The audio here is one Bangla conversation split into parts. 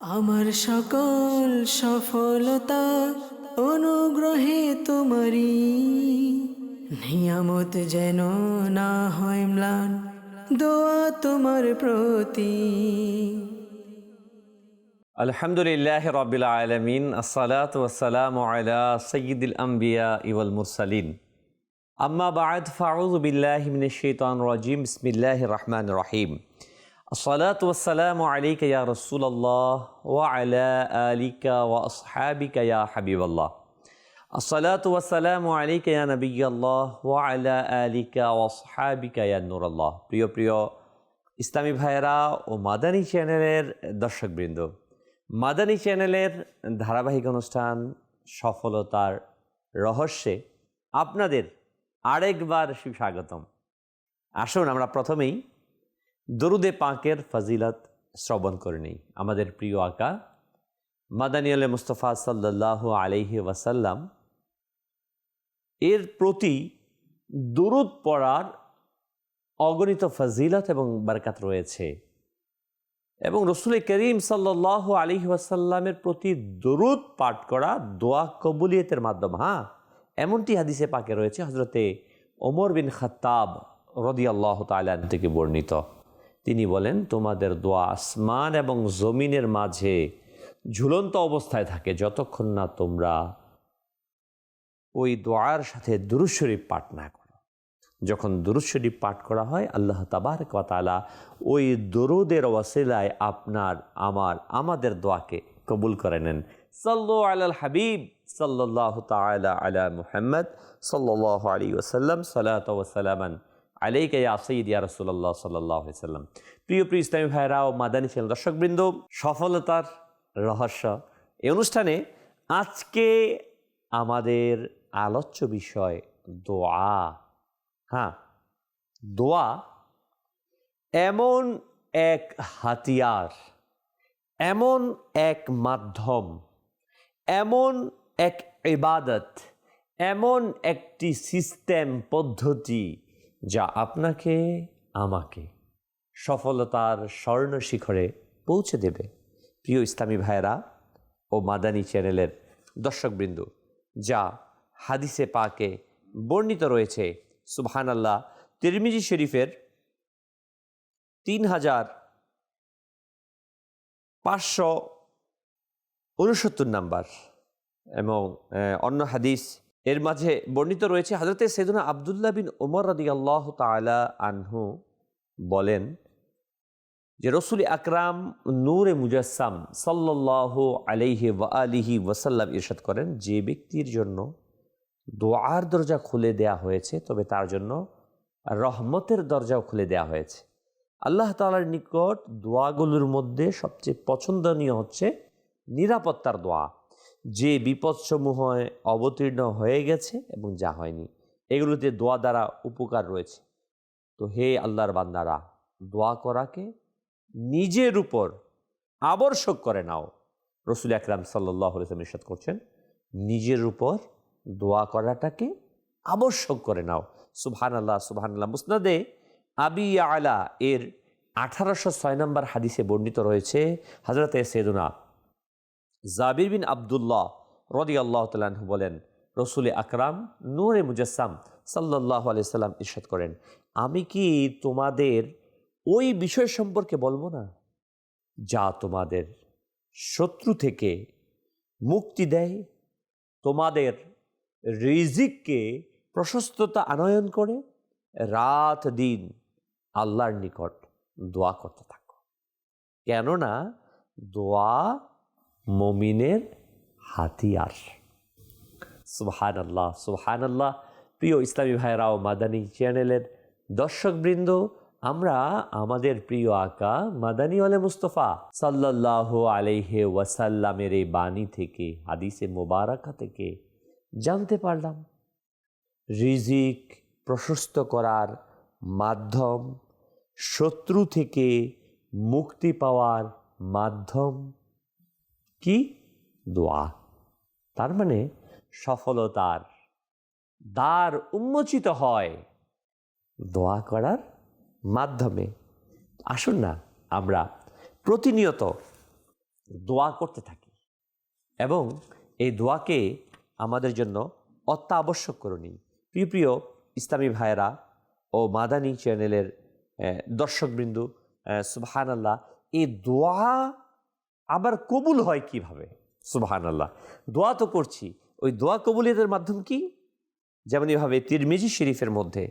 আমার সকল সফলতা অনুগ্রহে তোমারি নিয়ামত যেন না হয় ম্লান, দোয়া তোমার প্রতি। আলহামদুলিল্লাহ রবিল আলমিন, আসসালাত ওয়াসালাম আলা সঈদুল আম্বিয়া ইওয়াল মুরসালিন। আম্মা বাদ ফাউজ বিল্লাহ মিন শৈতান রাজিম বিসমিল্লাহ রহমান রহিম। আসসালাত ওয়াসালাম আলাইকা ইয়া রাসূলুল্লাহ ওয়া আলা আলিকা ওয়া আসহাবিকা ইয়া হাবিবাল্লাহ আসসালাতু ওয়াসালামু আলাইকা ইয়া নবিয়াল্লাহ ওয়া আলা আলিকা ওয়া আসহাবিকা ইয়া নূরাল্লাহ প্রিয় প্রিয় ইসলামী ভাইয়েরা ও মাদানী চ্যানেলের দর্শকবৃন্দ, মাদানী চ্যানেলের ধারাবাহিক অনুষ্ঠান সফলতার রহস্যে আপনাদের আরেকবার সুস্বাগতম। আসুন, আমরা প্রথমেই দরুদে পাকের ফজিলত শ্রবণ করে নিই। আমাদের প্রিয় আকা মাদানী আল মুস্তফা সাল্লাহ আলহি ওয়াসাল্লাম, এর প্রতি দরুদ পড়ার অগণিত ফজিলত এবং বারকাত রয়েছে। এবং রসুল করিম সাল্লাহ আলী ওয়াসাল্লামের প্রতি দরুদ পাঠ করা দোয়া কবুলিয়তের মাধ্যম হ্যাঁ? এমনটি হাদিসে পাকে রয়েছে হজরতে ওমর বিন খাত্তাব রদি আল্লাহ তালান থেকে বর্ণিত। তিনি বলেন, তোমাদের দোয়া আসমান এবং জমিনের মাঝে ঝুলন্ত অবস্থায় থাকে যতক্ষণ না তোমরা ওই দোয়ার সাথে দুরুদ শরীফ পাঠ না করো। যখন দুরুদ শরীফ পাঠ করা হয়, আল্লাহ তাবার কতালা ওই দরুদের ওয়াসিলায় আপনার, আমার, আমাদের দোয়াকে কবুল করে নেন। সাল্লু আলাল হাবিব সাল্লাহ তালা আলা মুহাম্মদ সাল্লাহ আলী ওসাল্লাম সালাত ওসালামান আলাইকা ইয়া সঈদ ইয়া রসুল্লাহ সাল্লাহ সাল্লাম। প্রিয় প্রিয় ইসলামী ভাইরা ও মাদানী ছিলেন দর্শকবৃন্দ, সফলতার রহস্য। এই অনুষ্ঠানে আজকে আমাদের আলোচ্য বিষয় দোয়া। হ্যাঁ দোয়া এমন এক হাতিয়ার, এমন এক মাধ্যম, এমন এক ইবাদত, এমন একটি সিস্টেম পদ্ধতি যা আপনাকে, আমাকে সফলতার স্বর্ণ শিখরে পৌঁছে দেবে। প্রিয় ইসলামী ভাইয়েরা ও মাদানী চ্যানেলের দর্শকবৃন্দ, যা হাদিসে পাকে বর্ণিত রয়েছে সুবহান আল্লাহ তিরমিজি শরীফের তিন হাজার পাঁচশো উনসত্তর নাম্বার এবং অন্য হাদিস এর মাঝে বর্ণিত রয়েছে হাজরতে সেদুনা আবদুল্লাহ বিন ওমর রাদি আল্লাহ তালা আনহু বলেন যে, রসুল আকরাম নূরে মুজাসাম সাল্লাহ আলাইহি ওয়া আলিহি ওয়াসাল্লাম ইরশাদ করেন, যে ব্যক্তির জন্য দোয়ার দরজা খুলে দেয়া হয়েছে, তবে তার জন্য রহমতের দরজাও খুলে দেয়া হয়েছে। আল্লাহ তালার নিকট দোয়াগুলোর মধ্যে সবচেয়ে পছন্দনীয় হচ্ছে নিরাপত্তার দোয়া। যে বিপদসমূহ অবতীর্ণ হয়ে গেছে এবং যা হয়নি, এগুলোতে দোয়া দ্বারা উপকার রয়েছে। তো হে আল্লাহর বান্দারা, দোয়া করাকে নিজের উপর আবশ্যক করে নাও। রসুল আকরাম সাল্লাহ ইসলাম ইরশাদ করছেন, নিজের উপর দোয়া করাটাকে আবশ্যক করে নাও। সুবহান আল্লাহ সুবহান আল্লাহ মুসনাদে আবি আলা এর আঠারোশো ছয় নম্বর হাদিসে বর্ণিত রয়েছে হজরতে সেদুনা জাবির বিন আবদুল্লাহ রদি আল্লাহ তালু বলেন, রসুল আকরাম নূরে মুজাসসাম সাল্লাহ আলিয়াল্লাম ইরশাদ করেন, আমি কি তোমাদের ওই বিষয় সম্পর্কে বলব না? যা তোমাদের শত্রু থেকে মুক্তি দেয়, তোমাদের রিজিককে প্রশস্ততা আনয়ন করে, রাত দিন আল্লাহর নিকট দোয়া করতে থাকো। কেননা দোয়া মমিনের হাতিয়ার। সুবহান আল্লাহ সুবহান আল্লাহ প্রিয় ইসলামী ভাইরা ও মাদানী চ্যানেলের দর্শকবৃন্দ, আমরা আমাদের প্রিয় আকা মাদানী আলে মুস্তফা সাল্লাহ আলাইহে ওয়াসাল্লামের এই বাণী থেকে, হাদিসে মোবারকা থেকে জানতে পারলাম। রিজিক প্রশস্ত করার মাধ্যম, শত্রু থেকে মুক্তি পাওয়ার মাধ্যম কি? দোয়া। তার মানে সফলতার দ্বার উন্মোচিত হয় দোয়া করার মাধ্যমে। আসুন না, আমরা প্রতিনিয়ত দোয়া করতে থাকি এবং এই দোয়াকে আমাদের জন্য অত্যাবশ্যক করে নিই। প্রিয় প্রিয় ইসলামী ভাইয়েরা ও মাদানী চ্যানেলের দর্শকবৃন্দু সুবহান আল্লাহ এই দোয়া আবার কবুল হয় কীভাবে? সুবহান আল্লাহ দোয়া তো করছি। ওই দোয়া কবুলিয়তের মাধ্যম কি? যেমন এভাবে তিরমিজি শরীফের মধ্যে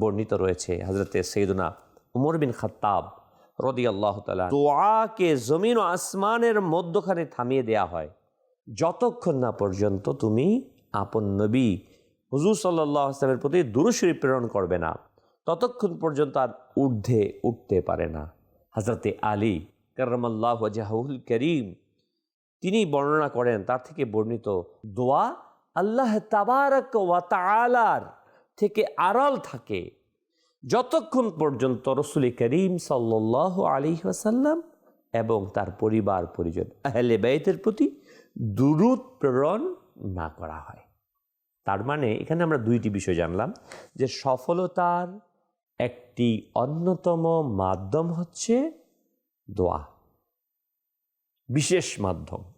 বর্ণিত রয়েছে হজরতে সৈদুনা উমর বিন খাত্তাব রদি আল্লাহ তালা দোয়াকে জমিন ও আসমানের মধ্যখানে থামিয়ে দেয়া হয়। যতক্ষণ না পর্যন্ত তুমি আপন নবী, হুজুর সাল্লাহ আসলামের প্রতি দুরুশরী প্রেরণ করবে না, ততক্ষণ পর্যন্ত আর ঊর্ধ্বে উঠতে পারে না। হজরতে আলী করমাল্লাহ জাহুল করিম। তিনি বর্ণনা করেন, তার থেকে বর্ণিত দোয়া আল্লাহ তাবারক ওয়া তাআলার থেকে আড়াল থাকে। যতক্ষণ পর্যন্ত রসুল করিম সাল্লাহ আলী ওয়াসাল্লাম এবং তার পরিবার, পরিজন, আহলে ব্যয়তের প্রতি দুরুদ প্রেরণ না করা হয়। তার মানে এখানে আমরা দুইটি বিষয় জানলাম, যে সফলতার একটি অন্যতম মাধ্যম হচ্ছে দোয়া। বিশেষ মাধ্যম।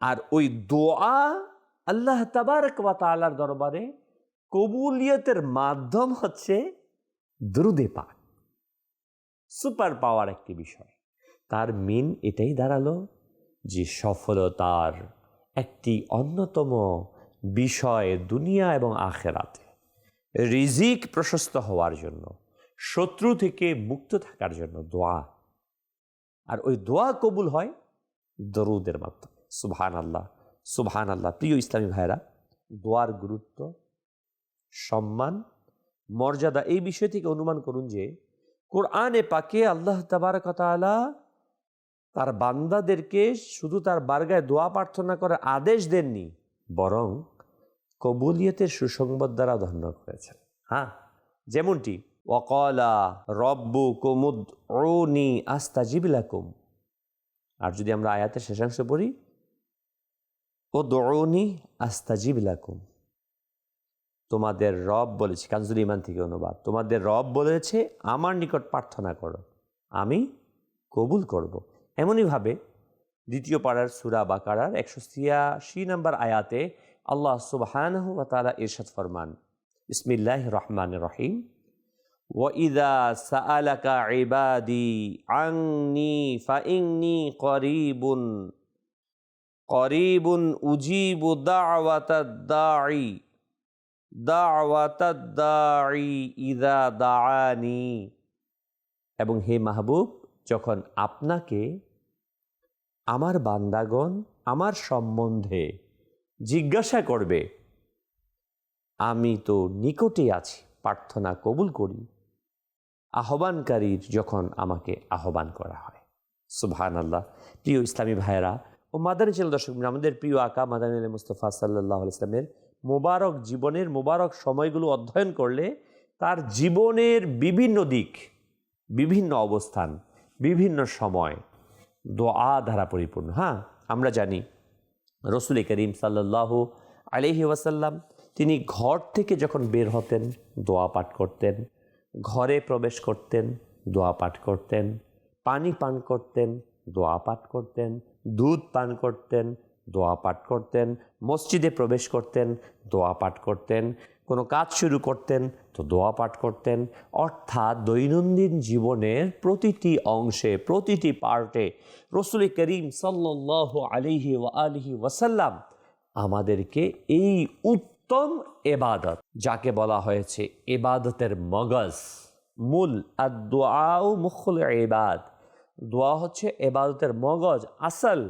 আর ওই দোয়া আল্লাহ তাবারক ওয়া তাআলার দরবারে কবুলিয়তের মাধ্যম হচ্ছে দ্রুদে পাক। সুপার পাওয়ার একটি বিষয়। তার মিন এটাই দাঁড়াল যে সফলতার একটি অন্যতম বিষয় দুনিয়া এবং আখেরাতে। রিজিক প্রশস্ত হওয়ার জন্য, শত্রু থেকে মুক্ত থাকার জন্য দোয়া আর ওই দোয়া কবুল হয় দরুদের মাধ্যমে। সুবহান আল্লাহ সুবহান আল্লাহ প্রিয় ইসলামী ভাইরা দোয়ার গুরুত্ব, সম্মান, মর্যাদা এই বিষয় থেকে অনুমান করুন যে কোরআনে পাকে আল্লাহ তাবারকতালা তার বান্দাদেরকে শুধু তার বার্গায় দোয়া প্রার্থনা করার আদেশ দেননি, বরং কবুলিয়তের সুসংবাদ দ্বারা ধন্য করেছেন। হ্যাঁ যেমনটি ওকলা রব্বু কুমুদ ওনি আস্তা জিবিলাকুম আর যদি আমরা আয়াতের শেষাংশ পড়ি ও দৌনি আস্তা জিবিলাকুম তোমাদের রব বলেছে কাজুল ইমান থেকে অনুবাদ, তোমাদের রব বলেছে, আমার নিকট প্রার্থনা করো, আমি কবুল করব। এমনইভাবে দ্বিতীয় পাড়ার সুরা বাকারার একশো ছিয়াশি নম্বর আয়াতে আল্লাহ সুবাহান ইরশাদ ফরমান ইসমিল্লাহ রহমান রহিম। ওয়াইদা সাআলাকা ইবাদি আংনি ফাইংনি করিবুন করিবুন উজিবু দাওয়াতাদ্দাঈ দাওয়াতাদ্দাঈ ইদা দাআনি এবং হে মাহবুব, যখন আপনাকে আমার বান্দাগণ আমার সম্বন্ধে জিজ্ঞাসা করবে, আমি তো নিকটে আছি, প্রার্থনা কবুল করি। আহ্বানকারীর যখন আমাকে আহ্বান করা হয়। সুবহান আল্লাহ প্রিয় ইসলামী ভাইয়েরা ও মাদানী ছিল দর্শক আমাদের প্রিয় আকা মাদানী আলী মুস্তফা সাল্লাহ ইসলামের মোবারক জীবনের মোবারক সময়গুলো অধ্যয়ন করলে তার জীবনের বিভিন্ন দিক, বিভিন্ন অবস্থান, বিভিন্ন সময় দোয়া দ্বারা পরিপূর্ণ। হ্যাঁ আমরা জানি রসুল করিম সাল্লাহ আলহি ওয়াসাল্লাম তিনি ঘর থেকে যখন বের হতেন, দোয়া পাঠ করতেন ঘরে প্রবেশ করতেন, দোয়া পাঠ করতেন, পানি পান করতেন, দোয়া পাঠ করতেন, দুধ পান করতেন, দোয়া পাঠ করতেন, মসজিদে প্রবেশ করতেন, দোয়া পাঠ করতেন, কোনো কাজ শুরু করতেন, তো দোয়া পাঠ করতেন। অর্থাৎ দৈনন্দিন জীবনের প্রতিটি অংশে, প্রতিটি পার্টে রসুল করিম সাল্লাহ আলিহি ওয়া আলিহি ওয়াসাল্লাম আমাদেরকে এই উত্তম এবাদত, যাকে বলা হয়েছে এবাদতের মগজ। মূল আর দোয়াও মুখল এবাদ দোয়া হচ্ছে এবাদতের মগজ, আসল।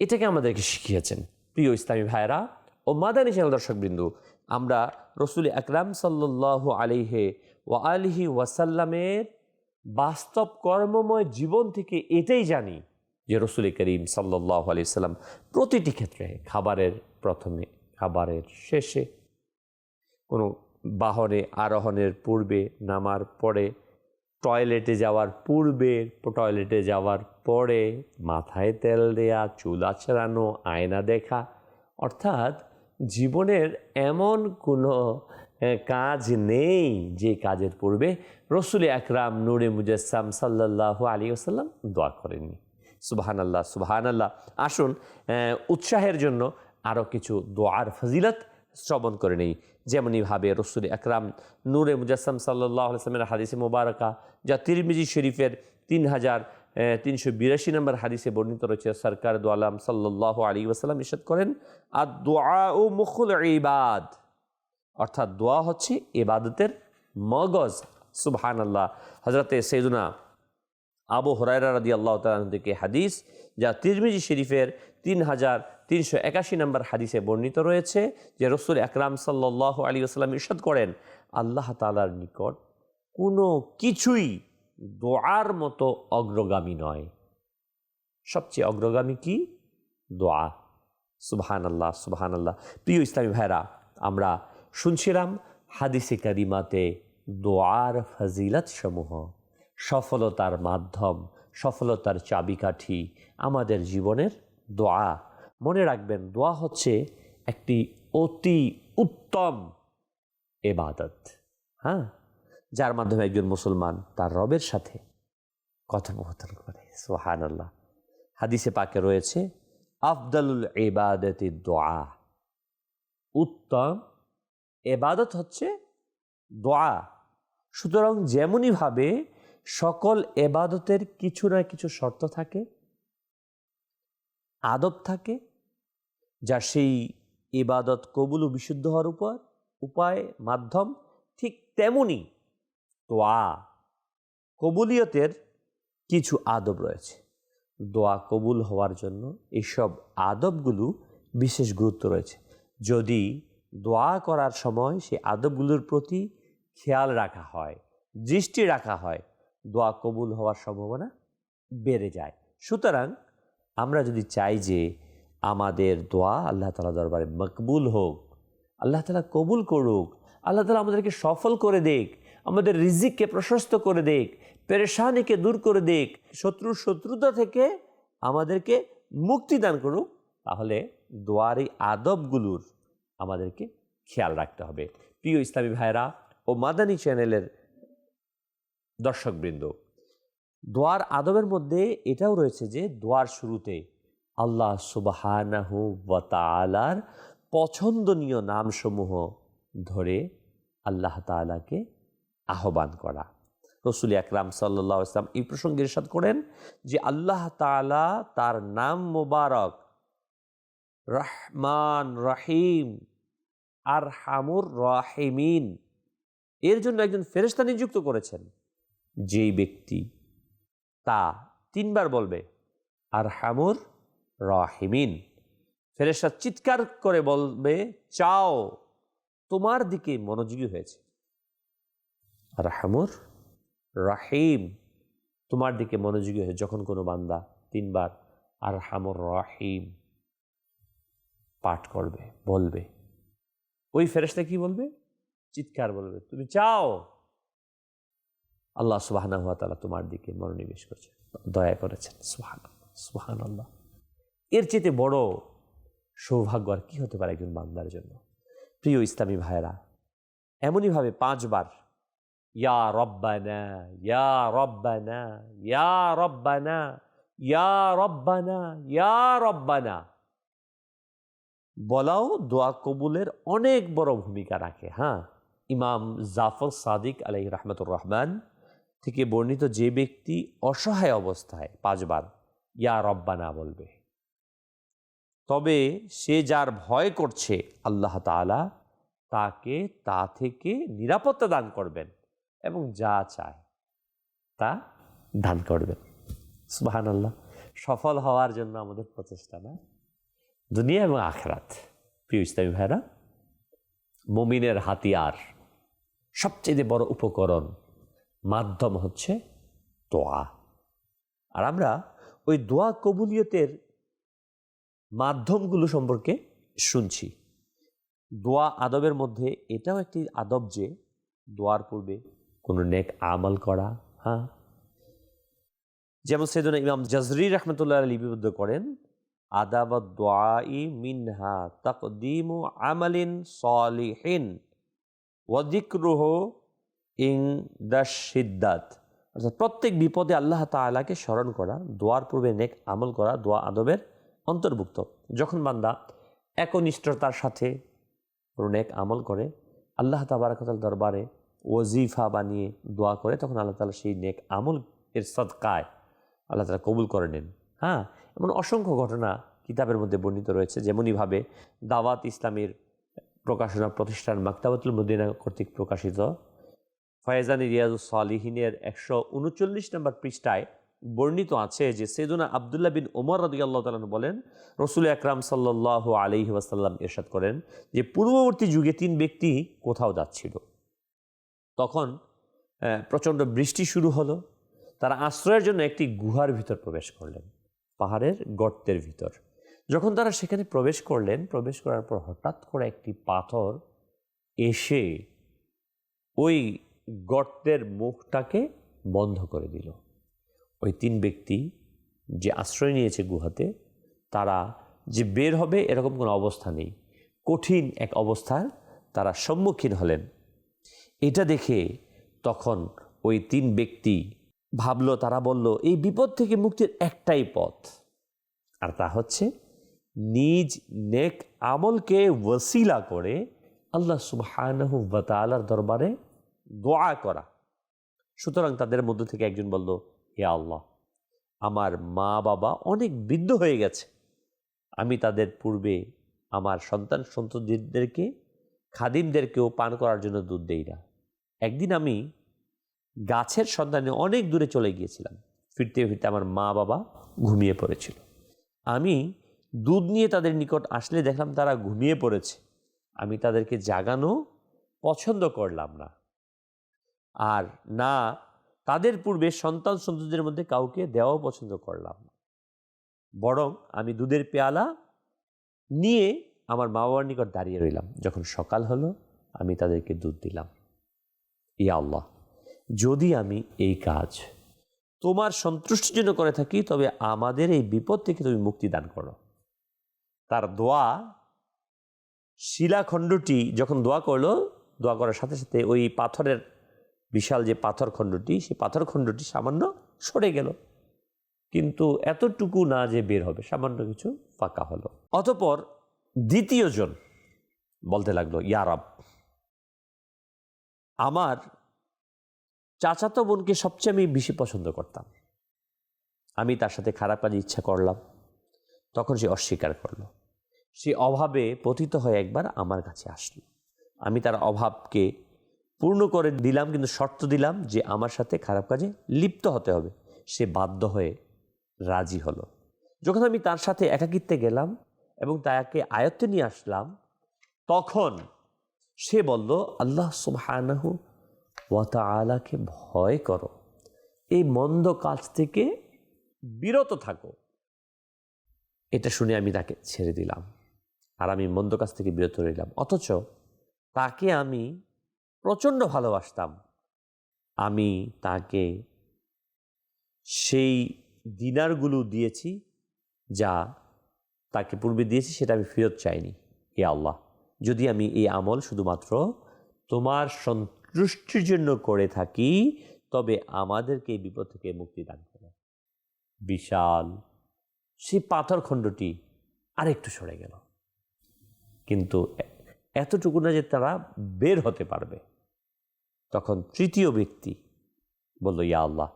এটাকে আমাদেরকে শিখিয়েছেন। প্রিয় ইসলামী ভাইরা ও মাদানী চ্যানেল দর্শকবৃন্দু, আমরা রসুল আকরাম সাল্লাহ আলিহে ও আলিহি ওয়াসাল্লামের বাস্তব কর্মময় জীবন থেকে এটাই জানি যে রসুল করিম সাল্লাহ আলি সাল্লাম প্রতিটি ক্ষেত্রে খাবারের প্রথমে খাবারের শেষে। কোনো বাহনে আরোহণের পূর্বে নামার পরে, টয়লেটে যাওয়ার পূর্বে, টয়লেটে যাওয়ার পরে মাথায় তেল দেয়া, চুল আছড়ানো, আয়না দেখা, অর্থাৎ জীবনের এমন কোনো কাজ নেই যে কাজের পূর্বে রসুল আকরাম নুরে মুজাসসাম সাল্লাহ আলী আসাল্লাম দোয়া করেননি। সুবাহান আল্লাহ সুবাহান আল্লাহ আসুন উৎসাহের জন্য আরও কিছু দোয়ার ফজিলত শ্রবণ করে নেই। যেমনইভাবে রসুল একরাম নূরে মুজাসম সাল্লাহ সাল্লামের হাদিসে মোবারকা, যা তিরমিজি শরীফের তিন হাজার তিনশো বিরাশি নম্বর হাদিসে বর্ণিত রয়েছে, সরকার দোয়ালাম সাল্লাহ আলী ওসালাম ইসাদ করেন আর দোয়া ও মুখুল ইবাদ অর্থাৎ দোয়া হচ্ছে ইবাদতের মগজ। সুবহান আল্লাহ হজরতে সৈদুনা আবু হরাইরা রাদি আল্লাহ তালন থেকে হাদিস, যা তিরমিজি শরীফের তিন হাজার তিনশো একাশি নম্বর হাদিসে বর্ণিত রয়েছে যে রসুল আকরাম সাল্লাহ আলী আসসালাম ইরশাদ করেন, আল্লাহ তালার নিকট কোনো কিছুই দোয়ার মতো অগ্রগামী নয়। সবচেয়ে অগ্রগামী কি? দোয়া। সুবহান আল্লাহ সুবহান আল্লাহ প্রিয় ইসলামী ভাইরা আমরা শুনছিলাম হাদিসে কারিমাতে দোয়ার ফজিলত সমূহ সফলতার মাধ্যম, সফলতার চাবিকাঠি আমাদের জীবনের দোয়া। মনে রাখবেন, দোয়া হচ্ছে একটি অতি উত্তম এবাদত। হ্যাঁ? যার মাধ্যমে একজন মুসলমান তার রবের সাথে কথোপকথন করে। সোহান আল্লাহ হাদিসে পাকে রয়েছে, আফদালুল এবাদতি দোয়া। উত্তম এবাদত হচ্ছে দোয়া। সুতরাং যেমনইভাবে সকল এবাদতের কিছু না কিছু শর্ত থাকে আদব থাকে, যা সেই ইবাদত কবুল ও বিশুদ্ধ হওয়ার উপর, উপায়, মাধ্যম ঠিক তেমনি দোয়া। কবুলিয়তের কিছু আদব রয়েছে। দোয়া কবুল হওয়ার জন্য এইসব আদবগুলো বিশেষ গুরুত্ব রয়েছে। যদি দোয়া করার সময় সেই আদবগুলোর প্রতি খেয়াল রাখা হয়, দৃষ্টি রাখা হয়, দোয়া কবুল হওয়ার সম্ভাবনা বেড়ে যায়। সুতরাং আমরা যদি চাই যে আমাদের দোয়া আল্লাহ তালা দরবারে মকবুল হোক, আল্লাহ তালা কবুল করুক, আল্লাহ তালা আমাদেরকে সফল করে দেখ আমাদের রিজিককে প্রশস্ত করে দেখ পেরেশানিকে দূর করে দেখ শত্রুর শত্রুতা থেকে আমাদেরকে মুক্তি দান করুক, তাহলে দোয়ার এই আদবগুলোর আমাদেরকে খেয়াল রাখতে হবে। প্রিয় ইসলামী ভাইরা ও মাদানী চ্যানেলের দর্শকবৃন্দ দোয়ার আদবের মধ্যে এটাও রয়েছে যে, দোয়ার শুরুতে আল্লাহ সুবাহানাহু ওয়াতালার পছন্দনীয় নামসমূহ ধরে আল্লাহ তালাকে আহ্বান করা। রসুল আকরাম সাল্লাহ ইসলাম এই প্রসঙ্গে ইরশাদ করেন যে, আল্লাহ তালা তার নাম মোবারক রহমান রহিম আর হামুর রাহিমিন, এর জন্য একজন ফেরেস্তা নিযুক্ত করেছেন। যেই ব্যক্তি তা তিনবার বলবে আর হামুর রাহিমিন। ফেরেস্তা চিৎকার করে বলবে, চাও, তোমার দিকে মনোযোগী হয়েছে। আর হামুর রাহিম, তোমার দিকে মনোযোগী হয়েছে যখন কোনো বান্দা তিনবার আর হামুর রাহিম পাঠ করবে, বলবে। ওই ফেরেস্তা কি বলবে? চিৎকার বলবে, তুমি চাও আল্লাহ সুবাহানা হাত তালা তোমার দিকে মনোনিবেশ করছে, দয়া করেছেন। সুহান সুহান আল্লাহ এর চেয়ে বড় সৌভাগ্য আর কি হতে পারে একজন বান্দার জন্য? প্রিয় ইসলামী ভাইয়েরা, এমনইভাবে পাঁচবার, ইয়া রব্বানা ইয়া রব্বানা ইয়া রব্বানা ইয়া রব্বানা ইয়া রব্বানা। বলাও দোয়া কবুলের অনেক বড় ভূমিকা রাখে হ্যাঁ? ইমাম জাফর সাদিক আলাই রহমতুর রহমান থেকে বর্ণিত যে ব্যক্তি অসহায় অবস্থায় পাঁচবার, ইয়া রব্বানা বলবে। তবে সে যার ভয় করছে আল্লাহ তালা তাকে তা থেকে নিরাপত্তা দান করবেন এবং যা চায় তা দান করবেন। সুবাহান আল্লাহ সফল হওয়ার জন্য আমাদের প্রচেষ্টা না? দুনিয়া এবং আখরাত। প্রিয় ইসলামী ভাইরা মমিনের হাতিয়ার সবচেয়ে বড় উপকরণ মাধ্যম হচ্ছে দোয়া। আর আমরা ওই দোয়া কবুলিয়তের মাধ্যমগুলো সম্পর্কে শুনছি। দোয়া আদবের মধ্যে এটাও একটি আদব যে দোয়ার পূর্বে কোনো নেক আমল করা হ্যাঁ? যেমন সেজন্য ইমাম জাজরি রহমতুল্লাহ লিপিবদ্ধ করেন, আদাব দোয়াই মিনহা তকদিম আমালিন সলিহিন ওয়াদিক্রুহ ইং দ্য সিদ্দাত অর্থাৎ প্রত্যেক বিপদে আল্লাহ তাআলাকে স্মরণ করা, দোয়ার পূর্বে নেক আমল করা, দোয়া আদবের অন্তর্ভুক্ত। যখন বান্দা একনিষ্ঠতার সাথে কোনো নেক আমল করে, আল্লাহ তাবারাকতাল দরবারে ওজিফা বানিয়ে দোয়া করে, তখন আল্লাহ তালা সেই নেক আমল এর সৎকায় আল্লাহ তালা কবুল করে নেন। হ্যাঁ? এমন অসংখ্য ঘটনা কিতাবের মধ্যে বর্ণিত রয়েছে। যেমনইভাবে দাওয়াত ইসলামের প্রকাশনা প্রতিষ্ঠান মাক্তাবাতুল মদিনা কর্তৃক প্রকাশিত ফয়েজানি রিয়াজুস সালিহিনের একশো উনচল্লিশ নম্বর পৃষ্ঠায় বর্ণিত আছে যে সেদুনা আবদুল্লাহ বিন ওমর রদি আল্লাহ বলেন, রসুল আকরাম সাল্লাহ আলহি ওয়াসাল্লাম এরশাদ করেন যে পূর্ববর্তী যুগে তিন ব্যক্তি কোথাও যাচ্ছিল। তখন প্রচণ্ড বৃষ্টি শুরু হলো। তারা আশ্রয়ের জন্য একটি গুহার ভিতর প্রবেশ করলেন, পাহাড়ের গর্তের ভিতর। যখন তারা সেখানে প্রবেশ করলেন, প্রবেশ করার পর হঠাৎ করে একটি পাথর এসে ওই গর্তের মুখটাকে বন্ধ করে দিল। ওই তিন ব্যক্তি যে আশ্রয় নিয়েছে গুহাতে, তারা যে বের হবে এরকম কোনো অবস্থা নেই। কঠিন এক অবস্থার তারা সম্মুখীন হলেন। এটা দেখে তখন ওই তিন ব্যক্তি ভাবলো, তারা বলল, এই বিপদ থেকে মুক্তির একটাই পথ। আর তা হচ্ছে, নিজ নেক আমলকে ওসিলা করে আল্লাহ ওয়া দরবারে দোয়া করা। সুতরাং তাদের মধ্য থেকে একজন বলল, হে আল্লাহ, আমার মা বাবা অনেক বৃদ্ধ হয়ে গেছে। আমি তাদের পূর্বে আমার সন্তান সন্ততিদেরকে, খাদিমদেরকেও পান করার জন্য দুধ দেই না। একদিন আমি গাছের সন্ধানে অনেক দূরে চলে গিয়েছিলাম। ফিরতে ফিরতে আমার মা বাবা ঘুমিয়ে পড়েছিল। আমি দুধ নিয়ে তাদের নিকট আসলে দেখলাম তারা ঘুমিয়ে পড়েছে। আমি তাদেরকে জাগানো পছন্দ করলাম না। আর না, তাদের পূর্বে সন্তান সন্ততিদের মধ্যে কাউকে দেওয়াও পছন্দ করলাম না। বরং আমি দুধের পেয়ালা নিয়ে আমার মা বাবার নিকট দাঁড়িয়ে রইলাম। যখন সকাল হলো, আমি তাদেরকে দুধ দিলাম। ইয়া আল্লাহ, যদি আমি এই কাজ তোমার সন্তুষ্টির জন্য করে থাকি, তবে আমাদের এই বিপদ থেকে তুমি মুক্তি দান করো। তার দোয়া, শিলাখণ্ডটি যখন দোয়া করল, দোয়া করার সাথে সাথে ওই পাথরের বিশাল যে পাথর খণ্ডটি, সেই পাথর খণ্ডটি সামান্য সরে গেল। কিন্তু এতটুকু না যে বের হবে, সামান্য কিছু ফাঁকা হলো। অতপর দ্বিতীয় জন বলতে লাগল ইয়ারাব আমার চাচাতো বোনকে সবচেয়ে আমি বেশি পছন্দ করতাম। আমি তার সাথে খারাপ কাজে ইচ্ছা করলাম। তখন সে অস্বীকার করল। সে অভাবে পতিত হয়ে একবার আমার কাছে আসলো। আমি তার অভাবকে পূর্ণ করে দিলাম, কিন্তু শর্ত দিলাম যে আমার সাথে খারাপ কাজে লিপ্ত হতে হবে। সে বাধ্য হয়ে রাজি হলো। যখন আমি তার সাথে একাকিত্বে গেলাম এবং তাকে আয়ত্তে নিয়ে আসলাম, তখন সে বলল, আল্লাহ সুবহানাহু ওয়াতা আলাকে ভয় করো। এই মন্দ কাজ থেকে বিরত থাকো। এটা শুনে আমি তাকে ছেড়ে দিলাম। আর আমি মন্দ কাজ থেকে বিরত রইলাম। অথচ তাকে আমি প্রচণ্ড ভালোবাসতাম। আমি তাকে সেই দিনারগুলো দিয়েছি যা তাকে পূর্বে দিয়েছি, সেটা আমি ফেরত চাইনি, হে আল্লাহ। যদি আমি এই আমল শুধুমাত্র তোমার সন্তুষ্টির জন্য করে থাকি, তবে আমাদেরকে এই বিপদ থেকে মুক্তি দান করো। বিশাল, সেই পাথর খণ্ডটি আরেকটু সরে গেল। কিন্তু এতটুকু না যে তারা বের হতে পারবে। তখন তৃতীয় ব্যক্তি বলল, ইয়া আল্লাহ,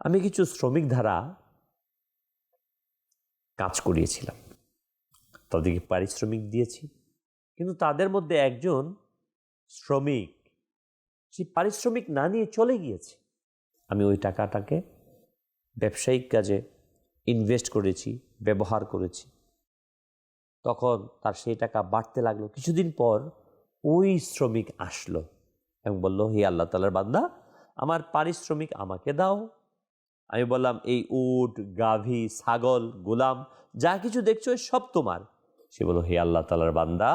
আমি কিছু শ্রমিক ধারা কাজ করিয়েছিলাম। তাদেরকে পারিশ্রমিক দিয়েছি, কিন্তু তাদের মধ্যে একজন শ্রমিক, সে পারিশ্রমিক না নিয়ে চলে গিয়েছে। আমি ওই টাকাটাকে ব্যবসায়িক কাজে ইনভেস্ট করেছি, ব্যবহার করেছি। তখন তার সেই টাকা বাড়তে লাগল। কিছুদিন পর ওই শ্রমিক আসলো। এবং বলল, হে আল্লাহ তালার বান্দা, আমার পারিশ্রমিক আমাকে দাও। আমি বললাম, এই উট, গাভী, ছাগল, গোলাম, যা কিছু দেখছ এ সব তোমার। সে বলল, হে আল্লাহ তালার বান্দা,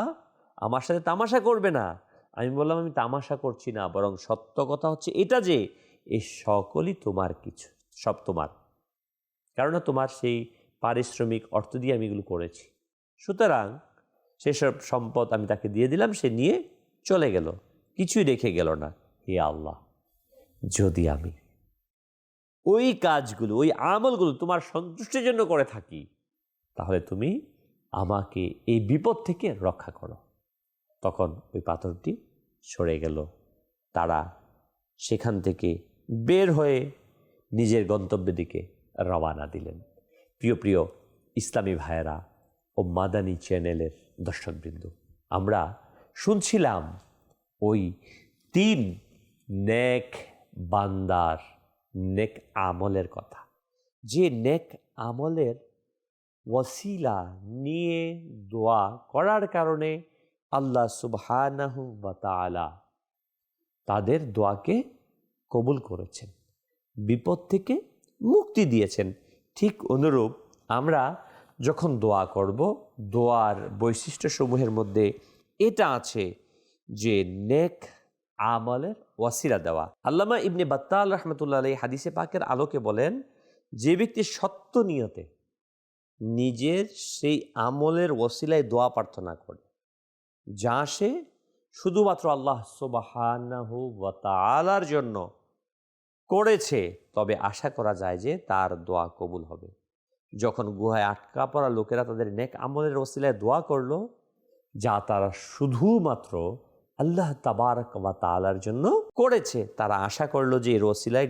আমার সাথে তামাশা করবে না। আমি বললাম, আমি তামাশা করছি না, বরং সত্য কথা হচ্ছে এটা যে এই সকলই তোমার কিছু, সব তোমার। কেননা তোমার সেই পারিশ্রমিক অর্থ দিয়ে আমি এগুলো করেছি। সুতরাং, সেসব সম্পদ আমি তাকে দিয়ে দিলাম, সে নিয়ে চলে গেল। কিছুই রেখে গেল না, হে আল্লাহ, যদি আমি ওই কাজগুলো, ওই আমলগুলো তোমার সন্তুষ্টির জন্য করে থাকি, তাহলে তুমি আমাকে এই বিপদ থেকে রক্ষা করো। তখন ওই পাথরটি সরে গেল। তারা সেখান থেকে বের হয়ে নিজের গন্তব্যের দিকে রওয়ানা দিলেন। প্রিয় প্রিয় ইসলামী ভাইয়েরা ও মাদানী চ্যানেলের দর্শকবৃন্দ, আমরা শুনছিলাম ওই তিন নেক বান্দার, নেক আমলের কথা। যে নেক আমলের ওয়াসিলা নিয়ে দোয়া করার কারণে আল্লাহ সুবহানাহু বা তাদের দোয়াকে কবুল করেছেন, বিপদ থেকে মুক্তি দিয়েছেন। ঠিক অনুরূপ আমরা যখন দোয়া করব, দোয়ার বৈশিষ্ট্যসমূহের মধ্যে এটা আছে যে নেক আমলের ওয়াসিলা দেওয়া। আল্লামা ইবনে বাত্তাল রহমতুল্লাহ আলী হাদিসে পাকের আলোকে বলেন, যে ব্যক্তি সত্য নিয়তে নিজের সেই আমলের ওসিলায় দোয়া প্রার্থনা করে, যা সে শুধুমাত্র আল্লাহ সুবাহানাহু ওয়া তাআলার জন্য করেছে, তবে আশা করা যায় যে তার দোয়া কবুল হবে। যখন গুহায় আটকা পড়া লোকেরা তাদের নেক আমলের ওসিলায় দোয়া করল, যা তারা শুধুমাত্র আল্লাহ তাবারক ওয়া তাআলার জন্য করেছে। তারা আশা করল যে এর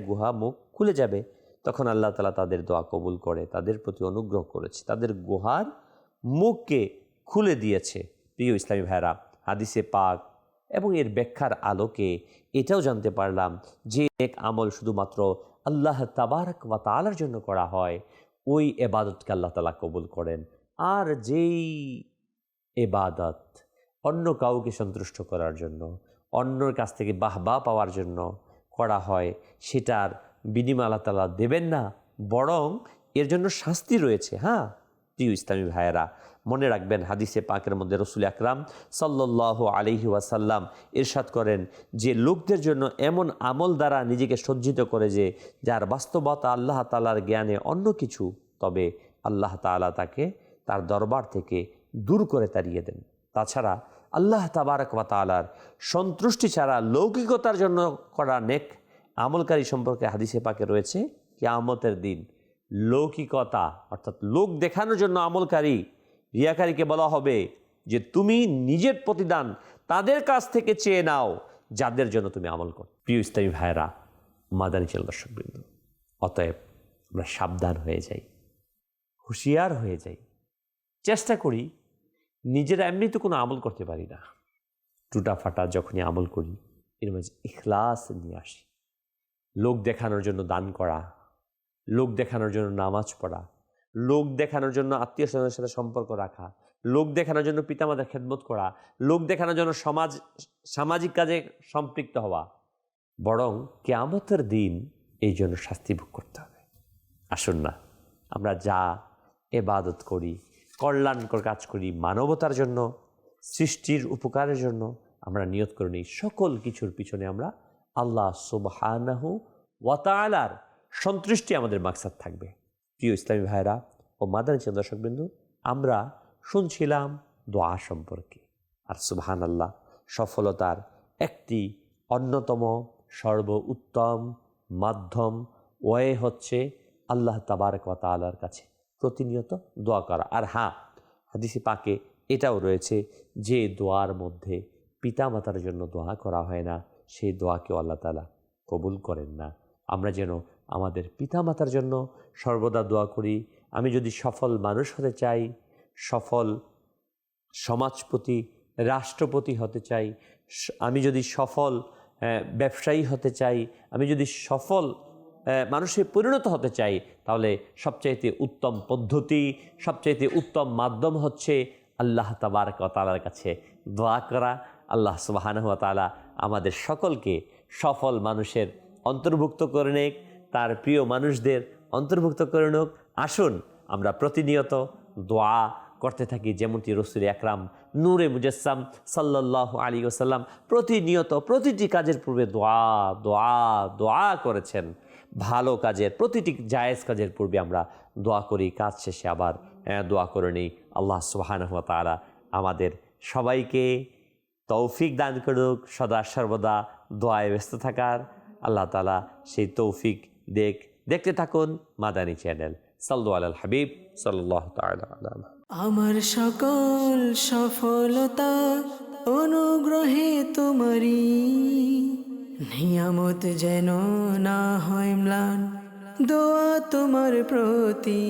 গুহা মুখ খুলে যাবে। তখন আল্লাহ তালা তাদের দোয়া কবুল করে, তাদের প্রতি অনুগ্রহ করেছে। তাদের গুহার মুখকে খুলে দিয়েছে। প্রিয় ইসলামী ভাইরা হাদিসে পাক এবং এর ব্যাখ্যার আলোকে এটাও জানতে পারলাম যে এক আমল শুধুমাত্র আল্লাহ তাবারক ওয়া তাআলার জন্য করা হয়, ওই এবাদতকে আল্লাহ তালা কবুল করেন। আর যেই এবাদত অন্য কাউকে সন্তুষ্ট করার জন্য, অন্যর কাছ থেকে বাহবা পাওয়ার জন্য করা হয় সেটার বিনিময় আল্লাহ তালা দেবেন না, বরং এর জন্য শাস্তি রয়েছে। হ্যাঁ? প্রিয় ইসলামী ভাইয়েরা, মনে রাখবেন হাদিসে পাকের মধ্যে রসুল আকরাম সাল্লাহ আলিহি ওয়াসাল্লাম ইরশাদ করেন যে, লোকদের জন্য এমন আমল দ্বারা নিজেকে সজ্জিত করে যে, যার বাস্তবতা আল্লাহ তালার জ্ঞানে অন্য কিছু, তবে আল্লাহ তালা তাকে তার দরবার থেকে দূর করে তাড়িয়ে দেন। তাছাড়া আল্লাহ তাবারক তালার সন্তুষ্টি ছাড়া লৌকিকতার জন্য করা নেক আমলকারী সম্পর্কে হাদিসে পাকে রয়েছে, কেয়ামতের দিন লৌকিকতা, অর্থাৎ লোক দেখানোর জন্য আমলকারী রিয়াকারীকে বলা হবে যে তুমি নিজের প্রতিদান তাদের কাছ থেকে চেয়ে নাও, যাদের জন্য তুমি আমল কর। প্রিয় ইসলামী ভাইয়েরা, মাদানী চেল দর্শকবৃন্দ, অতএব আমরা সাবধান হয়ে যাই, হুঁশিয়ার হয়ে যাই। চেষ্টা করি নিজেরা এমনি তো কোনো আমল করতে পারি না। টুটা ফাটা যখনই আমল করি, এর মাঝে ইখলাস নিয়ে আসি। লোক দেখানোর জন্য দান করা, লোক দেখানোর জন্য নামাজ পড়া, লোক দেখানোর জন্য আত্মীয় স্বজনের সাথে সম্পর্ক রাখা, লোক দেখানোর জন্য পিতামাতার খেদমত করা, লোক দেখানোর জন্য সমাজ, সামাজিক কাজে সম্পৃক্ত হওয়া, বরং কেয়ামতের দিন এই জন্য শাস্তি ভোগ করতে হবে। আসুন না, আমরা যা এবাদত করি কল্যাণকর কাজ করি মানবতার জন্য, সৃষ্টির উপকারের জন্য, আমরা নিয়ত করে নিই। সকল কিছুর পিছনে আমরা আল্লাহ সুবহানাহু ওয়াতালার সন্তুষ্টি আমাদের মাকসাদ থাকবে। প্রিয় ইসলামী ভাইরা ও মাদানী চন্দ্র দর্শকবিন্দু, আমরা শুনছিলাম দোয়া সম্পর্কে। আর সুবহান আল্লাহ সফলতার একটি অন্যতম সর্ব উত্তম মাধ্যম ওয়ে হচ্ছে আল্লাহ তাবারক ওয়া কাছে। প্রতিনিয়ত দোয়া করা। আর হ্যাঁ হাদিসে পাকে এটাও রয়েছে যে দোয়ার মধ্যে পিতামাতার জন্য দোয়া করা হয় না সেই দোয়াকেও আল্লাহ তালা কবুল করেন না। আমরা যেন আমাদের পিতামাতার জন্য সর্বদা দোয়া করি। আমি যদি সফল মানুষ হতে চাই সফল সমাজপতি রাষ্ট্রপতি হতে চাই আমি যদি সফল আহ, ব্যবসায়ী হতে চাই আমি যদি সফল মানুষে পরিণত হতে চাই, তাহলে সবচাইতে উত্তম পদ্ধতি, সবচাইতে উত্তম মাধ্যম হচ্ছে আল্লাহ তাবারক ওয়া তাআলার কাছে দোয়া করা। আল্লাহ সুবাহানহ তাআলা আমাদের সকলকে সফল মানুষের অন্তর্ভুক্ত করে নেক, তার প্রিয় মানুষদের অন্তর্ভুক্ত করে নেক। আসুন, আমরা প্রতিনিয়ত দোয়া করতে থাকি, যেমনটি রসুল একরাম নূরে মুজাসসাম সাল্লাহ আলী ওসাল্লাম প্রতিনিয়ত প্রতিটি কাজের পূর্বে দোয়া দোয়া দোয়া করেছেন। ভালো কাজের, প্রতিটি জায়েজ কাজের পূর্বে আমরা দোয়া করি, কাজ শেষে আবার দোয়া করে নিই। আল্লাহ সুবাহানহ তাআলা আমাদের সবাইকে তৌফিক দান করুক, সদা সর্বদা দোয়ায় ব্যস্ত থাকার। আল্লাহ তালা সেই তৌফিক দেখ, দেখতে থাকুন মাদানী চ্যানেল। সাল্লু আল হাবিব সাল্লাহ। আমার সকল সফলতা অনুগ্রহে তোমারি নিয়ামত যেন না হয় ম্লান দোয়া তোমার প্রতি।